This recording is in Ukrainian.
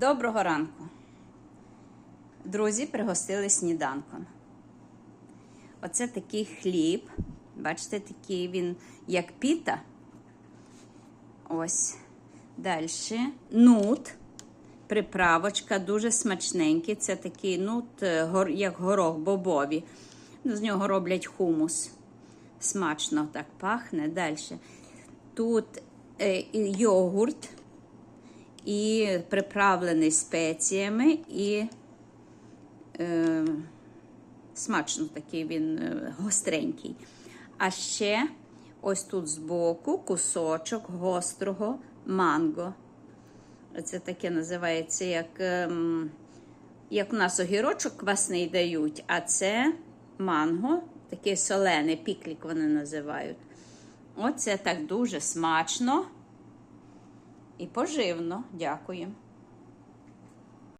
Доброго ранку. Друзі пригостили сніданком. Оце такий хліб. Бачите, такий він як піта. Ось. Далі. Нут. Приправочка дуже смачненький. Це такий нут, е, як горох бобові. З нього роблять хумус. Смачно так пахне. Далі. Тут е, йогурт і приправлений спеціями, і е, смачно такий він е, гостренький. А ще ось тут збоку кусочок гострого манго. Це таке називається, як, ем, як у нас огірочок квасний дають, а це манго, таке солене, піклік вони називають. Оце так дуже смачно і поживно. Дякую.